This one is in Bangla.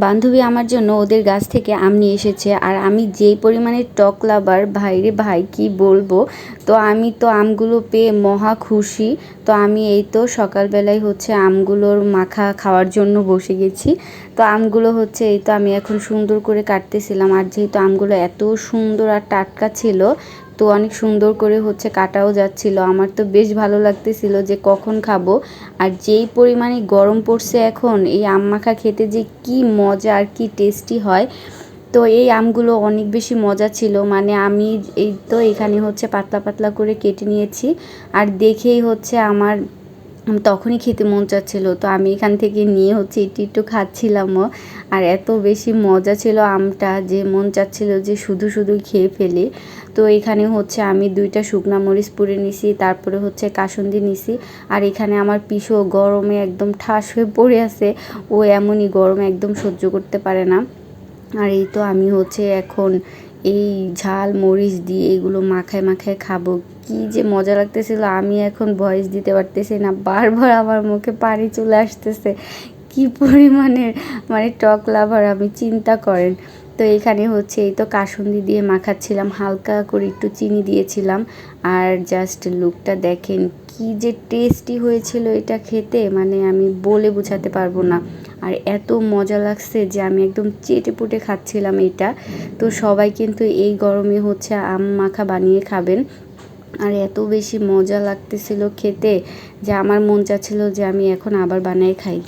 বান্ধবী আমার জন্য ওদের গাছ থেকে আম নিয়ে এসেছে, আর আমি যেই পরিমাণে টক লাভার, ভাইরে ভাই, কি বলব? তো আমি তো আমগুলো পেয়ে মহা খুশি। তো আমি এই তো সকালবেলায় হচ্ছে আমগুলোর মাখা খাওয়ার জন্য বসে গেছি। তো আমগুলো হচ্ছে এই তো আমি এখন সুন্দর করে কাটতেছিলাম, আর যেহেতু আমগুলো এত সুন্দর আর টাটকা ছিল তো অনেক সুন্দর করে হচ্ছে কাটাও যাচ্ছিল। আমার তো বেশ ভালো লাগতেছিল যে কখন খাব। আর যেই পরিমাণে গরম পড়ছে এখন, এই আম মাখা খেতে যে কি মজা আর কি টেস্টি হয়। তো এই আমগুলো অনেক বেশি মজা ছিল। মানে আমি এই তো এখানে হচ্ছে পাতলা পাতলা করে কেটে নিয়েছি। আর দেখেই হচ্ছে আমার তখনই খেতে মন চাচ্ছিল। তো আমি এখান থেকে নিয়ে হচ্ছে একটু একটু খাচ্ছিলামও। আর এত বেশি মজা ছিল আমটা যে মন চাচ্ছিল যে শুধু শুধু খেয়ে ফেলি। তো এখানে হচ্ছে আমি দুইটা শুকনা মরিচ পুড়ে নিছি, তারপরে হচ্ছে কাসন্দি নিছি। আর এখানে আমার পিসো গরমে একদম ঠাস হয়ে পড়ে আছে। ও এমনই গরমে একদম সহ্য করতে পারে না। আর এই তো আমি হচ্ছে এখন এই ঝাল মরিচ দিয়ে এগুলো মাখায় মাখায় খাব। কি যে মজা লাগতেছিল, আমি এখন ভয়েস দিতে পারতেছি না, বারবার আমার মুখে পানি চলে আসতেছে। কি পরিমাণের মানে টক লাভার, আমি চিন্তা করেন। তো এখানে হচ্ছে এই তো কাসুন্দি দিয়ে মাখাচ্ছিলাম, হালকা করে একটু চিনি দিয়েছিলাম। আর জাস্ট লুকটা দেখেন কি যে টেস্টি হয়েছিল এটা খেতে মানে আমি বলে বোঝাতে পারব না। আর এত মজা লাগছে যে আমি একদম চেটে পুটে খাচ্ছিলাম এটা। তো সবাই কিন্তু এই গরমে হচ্ছে আম মাখা বানিয়ে খাবেন। আর এত বেশি মজা লাগতেছিল খেতে যে আমার মন চাচ্ছিল যে আমি এখন আবার বানিয়ে খাই।